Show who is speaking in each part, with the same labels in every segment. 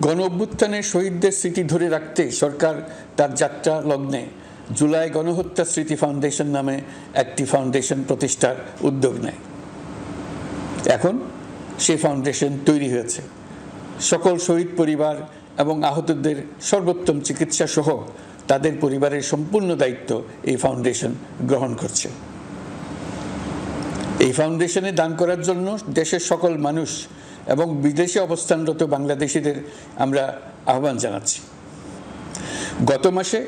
Speaker 1: গণ অভ্যুত্থানে শহীদদের স্মৃতি ধরে রাখতে সরকার তার যাত্রা লগ্নে জুলাই গণহত্যা স্মৃতি ফাউন্ডেশন নামে একটি ফাউন্ডেশন প্রতিষ্ঠার উদ্যোগ নেয়। এখন সেই ফাউন্ডেশন তৈরি হয়েছে। সকল শহীদ পরিবার এবং আহতদের সর্বোত্তম চিকিৎসা সহ তাদের পরিবারের সম্পূর্ণ দায়িত্ব এই ফাউন্ডেশন গ্রহণ করছে। এই ফাউন্ডেশনে দান করার জন্য দেশের সকল মানুষ এবং বিদেশে অবস্থানরত বাংলাদেশিদের আমরা আহ্বান জানাচ্ছি। গত মাসে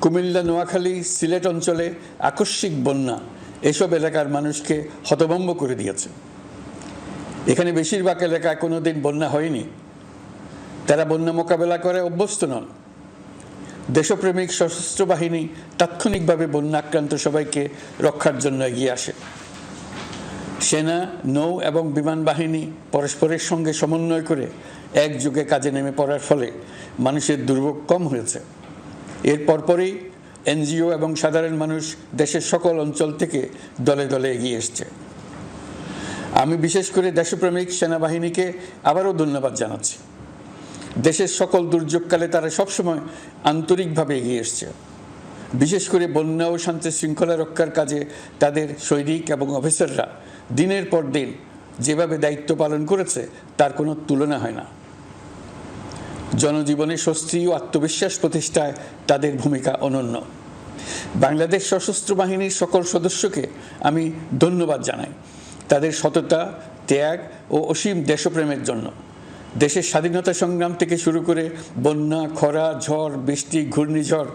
Speaker 1: কুমিল্লা, নোয়াখালী, সিলেট অঞ্চলে আকস্মিক বন্যা এসব এলাকার মানুষকে হতভম্ব করে দিয়েছে। এখানে বেশিরভাগ এলাকায় কোনো দিন বন্যা হয়নি। তারা বন্যা মোকাবেলা করে অভ্যস্ত নন। দেশপ্রেমিক সশস্ত্র বাহিনী তাৎক্ষণিকভাবে বন্যা আক্রান্ত সবাইকে রক্ষার জন্য এগিয়ে আসে। সেনা, নৌ এবং বিমান বাহিনী পরস্পরের সঙ্গে সমন্বয় করে একযোগে কাজে নেমে পড়ার ফলে মানুষের দুর্ভোগ কম হয়েছে। এর পরপরই এনজিও এবং সাধারণ মানুষ দেশের সকল অঞ্চল থেকে দলে দলে এগিয়ে এসছে। আমি বিশেষ করে দেশপ্রেমিক সেনাবাহিনীকে আবারও ধন্যবাদ জানাচ্ছি। দেশের সকল দুর্যোগকালে তারা সবসময় আন্তরিকভাবে এগিয়ে এসছে। বিশেষ করে বন্যা ও শান্তি শৃঙ্খলা রক্ষার কাজে তাদের সৈনিক এবং অফিসাররা দিনের পর দিন যেভাবে দায়িত্ব পালন করেছে, তার কোনো তুলনা হয় না। জনজীবনে স্বস্তি ও আত্মবিশ্বাস প্রতিষ্ঠায় তাদের ভূমিকা অনন্য। বাংলাদেশ সশস্ত্র বাহিনীর সকল সদস্যকে আমি ধন্যবাদ জানাই। তাদের সততা, ত্যাগ ও অসীম দেশপ্রেমের জন্য। দেশের স্বাধীনতা সংগ্রাম থেকে শুরু করে বন্যা, খরা, ঝড়, বৃষ্টি, ঘূর্ণিঝড়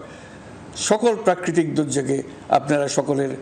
Speaker 1: সকল প্রাকৃতিক দুর্যোগে আপনারা সকলের